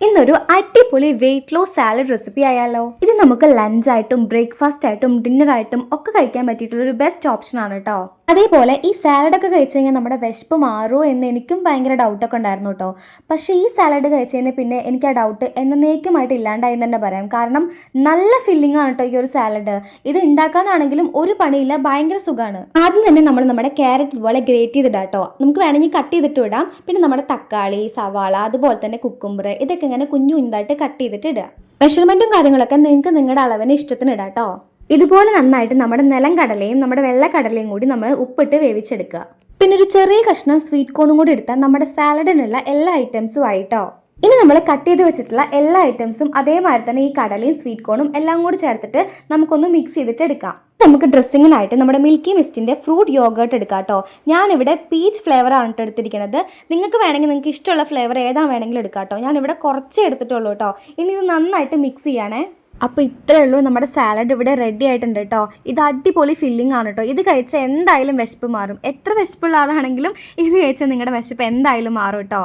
ഇന്നൊരു അടിപൊളി weight loss salad recipe ആയാലോ. ഇത് നമുക്ക് ലഞ്ച് ആയിട്ടും ബ്രേക്ക്ഫാസ്റ്റ് ആയിട്ടും ഡിന്നർ ആയിട്ടും ഒക്കെ കഴിക്കാൻ പറ്റിയിട്ടുള്ള ഒരു ബെസ്റ്റ് ഓപ്ഷൻ ആണ് കേട്ടോ അതേപോലെ ഈ സാലഡ് ഒക്കെ കഴിച്ചു കഴിഞ്ഞാൽ നമ്മുടെ വിശപ്പ് മാറുമോ എന്ന് എനിക്കും ഭയങ്കര ഡൗട്ടൊക്കെ ഉണ്ടായിരുന്നു കേട്ടോ പക്ഷേ ഈ സാലഡ് കഴിച്ചു കഴിഞ്ഞാൽ പിന്നെ എനിക്ക് ആ ഡൗട്ട് എന്നേക്കുമായിട്ട് ഇല്ലാണ്ടായി തന്നെ പറയാം. കാരണം നല്ല ഫില്ലിംഗ് ആണ് കേട്ടോ ഈ ഒരു സാലഡ് ഇത് ഉണ്ടാക്കാനാണെങ്കിലും ഒരു പണിയില്ല ഭയങ്കര സുഖമാണ് ആദ്യം തന്നെ നമ്മൾ നമ്മുടെ ക്യാരറ്റ് ഇതുപോലെ ഗ്രേറ്റ് ചെയ്തിടാം കേട്ടോ നമുക്ക് വേണമെങ്കിൽ കട്ട് ചെയ്തിട്ട് ഇടാം. പിന്നെ നമ്മുടെ തക്കാളി സവാള അതുപോലെ തന്നെ കുക്കുമ്പർ ഇതൊക്കെ ഇങ്ങനെ കുഞ്ഞു കുഞ്ഞായിട്ട് കട്ട് ചെയ്തിട്ട് ഇടുക. മെഷർമെന്റും കാര്യങ്ങളൊക്കെ നിങ്ങൾക്ക് നിങ്ങളുടെ അളവിന് ഇഷ്ടത്തിന് ഇടാം കേട്ടോ ഇതുപോലെ നന്നായിട്ട് നമ്മുടെ നിലം കടലയും നമ്മുടെ വെള്ളക്കടലയും കൂടി നമ്മൾ ഉപ്പിട്ട് വേവിച്ചെടുക്കുക. പിന്നെ ഒരു ചെറിയ കഷ്ണം സ്വീറ്റ് കോണും കൂടി എടുത്താൽ നമ്മുടെ സാലഡിനുള്ള എല്ലാ ഐറ്റംസും ആയിട്ടോ ഇനി നമ്മൾ കട്ട് ചെയ്ത് വെച്ചിട്ടുള്ള എല്ലാ ഐറ്റംസും അതേമാതിരി തന്നെ ഈ കടലയും സ്വീറ്റ് കോണും എല്ലാം കൂടി ചേർത്തിട്ട് നമുക്കൊന്ന് മിക്സ് ചെയ്തിട്ട് എടുക്കാം. നമുക്ക് ഡ്രസ്സിങ്ങിനായിട്ട് നമ്മുടെ മിൽക്കി മിസ്റ്റിന്റെ ഫ്രൂട്ട് യോഗേർട്ട് എടുക്കാം കേട്ടോ ഞാനിവിടെ പീച്ച് ഫ്ലേവർ ആണ് കേട്ടോ എടുത്തിരിക്കുന്നത് നിങ്ങൾക്ക് വേണമെങ്കിൽ നിങ്ങൾക്ക് ഇഷ്ടമുള്ള ഫ്ലേവർ ഏതാ വേണമെങ്കിലും എടുക്കാം കേട്ടോ ഞാനിവിടെ കുറച്ചേ എടുത്തിട്ടുള്ളൂ കേട്ടോ ഇനി ഇത് നന്നായിട്ട് മിക്സ് ചെയ്യണേ. അപ്പോൾ ഇത്രയേ ഉള്ളൂ നമ്മുടെ സാലഡ് ഇവിടെ റെഡി ആയിട്ടുണ്ട് കേട്ടോ ഇത് അടിപൊളി ഫില്ലിംഗ് ആണ് കേട്ടോ ഇത് കഴിച്ചാൽ എന്തായാലും വിശപ്പ് മാറും. എത്ര വിശപ്പുള്ള ആളാണെങ്കിലും ഇത് കഴിച്ചാൽ നിങ്ങളുടെ വിശപ്പ് എന്തായാലും മാറും കേട്ടോ